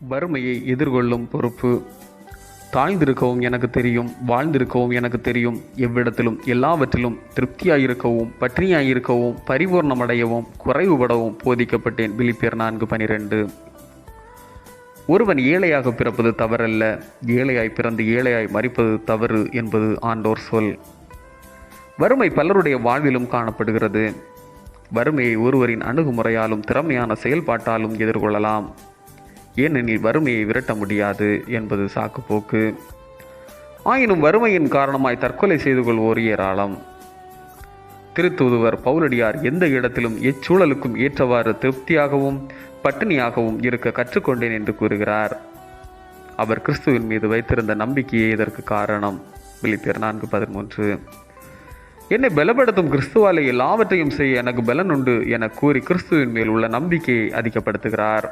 வறுமையை எதிர்கொள்ளும் பொறுப்பு. தாழ்ந்திருக்கவும் எனக்கு தெரியும் வாழ்ந்திருக்கவும் எனக்கு தெரியும். எவ்விடத்திலும் எல்லாவற்றிலும் திருப்தியாயிருக்கவும் பற்றியாயிருக்கவும் பரிபூர்ணமடையவும் குறைவுபடவும் போதிக்கப்பட்டேன். விழிப்பேர் நான்கு பனிரெண்டு. ஒருவன் ஏழையாக பிறப்பது தவறல்ல. ஏழையாய் பிறந்து ஏழையாய் மறிப்பது தவறு என்பது ஆண்டோர் சொல். வறுமை பலருடைய வாழ்விலும் காணப்படுகிறது. வறுமையை ஒருவரின் அணுகுமுறையாலும் திறமையான செயல்பாட்டாலும் எதிர்கொள்ளலாம். ஏனெனில் வறுமையை விரட்ட முடியாது என்பது சாக்குப்போக்கு. ஆயினும் வறுமையின் காரணமாய் தற்கொலை செய்து கொள்வோர் ஏராளம். திருத்தூதுவர் பவுலடியார் எந்த இடத்திலும் எச்சூழலுக்கும் ஏற்றவாறு திருப்தியாகவும் பட்டினியாகவும் இருக்க கற்றுக்கொண்டேன் என்று கூறுகிறார். அவர் கிறிஸ்துவின் மீது வைத்திருந்த நம்பிக்கையே இதற்கு காரணம். பிலிப்பியர் நான்கு பதிமூன்று. என்னை பலப்படுத்தும் கிறிஸ்துவாலே எல்லாவற்றையும் செய்ய எனக்கு பலன் உண்டு என கூறி கிறிஸ்துவின் மேல் உள்ள நம்பிக்கையை அதிகப்படுத்துகிறார்.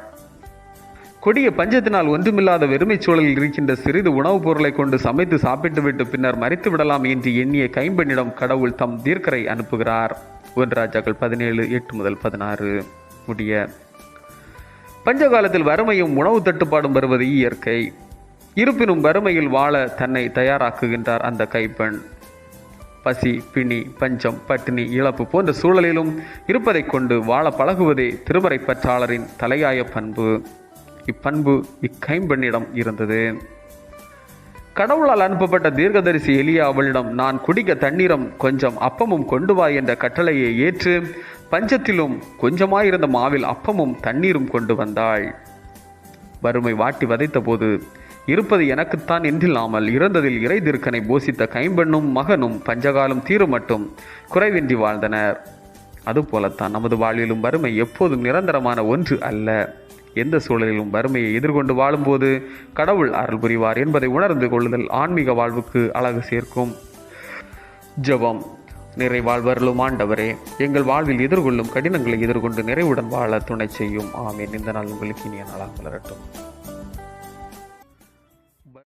கொடிய பஞ்சத்தினால் ஒன்றுமில்லாத வெறுமைச் சூழலில் இருக்கின்ற சிறிது உணவுப் பொருளை கொண்டு சமைத்து சாப்பிட்டுவிட்டு பின்னர் மறித்து விடலாம் என்று எண்ணிய கைம்பெண்ணிடம் கடவுள் தம் தீர்க்கரை அனுப்புகிறார். ஒன்று ராஜாக்கள் பதினேழு எட்டு முதல் பதினாறு. முடிய. பஞ்ச காலத்தில் வறுமையும் உணவு தட்டுப்பாடும் வருவது இயற்கை. இருப்பினும் வறுமையில் வாழ தன்னை தயாராக்குகின்றார் அந்த கைப்பெண். பசி பிணி பஞ்சம் பட்டினி இழப்பு போன்ற சூழலிலும் இருப்பதைக் கொண்டு வாழ பழகுவதே திருமறை பற்றாளரின் தலையாய பண்பு. இப்பண்பு இக்கைம்பெண்ணிடம் இருந்தது. கடவுளால் அனுப்பப்பட்ட தீர்க்கதரிசி எலியா அவளிடம் நான் குடிக்க தண்ணீரம் கொஞ்சம் அப்பமும் கொண்டு வா என்ற கட்டளையை ஏற்று பஞ்சத்திலும் கொஞ்சமாயிருந்த மாவில் அப்பமும் தண்ணீரும் கொண்டு வந்தாள். வறுமை வாட்டி வதைத்தபோது இருப்பது எனக்குத்தான் என்றில்லாமல் இறந்ததில் இறை திருக்கனை போசித்த கைம்பெண்ணும் மகனும் பஞ்சகாலம் தீரும் மட்டும் குறைவின்றி வாழ்ந்தனர். அதுபோலத்தான் நமது வாழ்விலும் வறுமை எப்போதும் நிரந்தரமான ஒன்று அல்ல. எந்த சூழலிலும் வறுமையை எதிர்கொண்டு வாழும்போது கடவுள் அருள் புரிவார் என்பதை உணர்ந்து கொள்ளுதல் ஆன்மீக வாழ்வுக்கு அழகு சேர்க்கும். ஜபம். நிறைவாழ்வர்களும் ஆண்டவரே எங்கள் வாழ்வில் எதிர்கொள்ளும் கடினங்களை எதிர்கொண்டு நிறைவுடன் வாழ துணை செய்யும். ஆமேன். இந்த நாள் உங்களுக்கு இனிய நாளாக வளரட்டும்.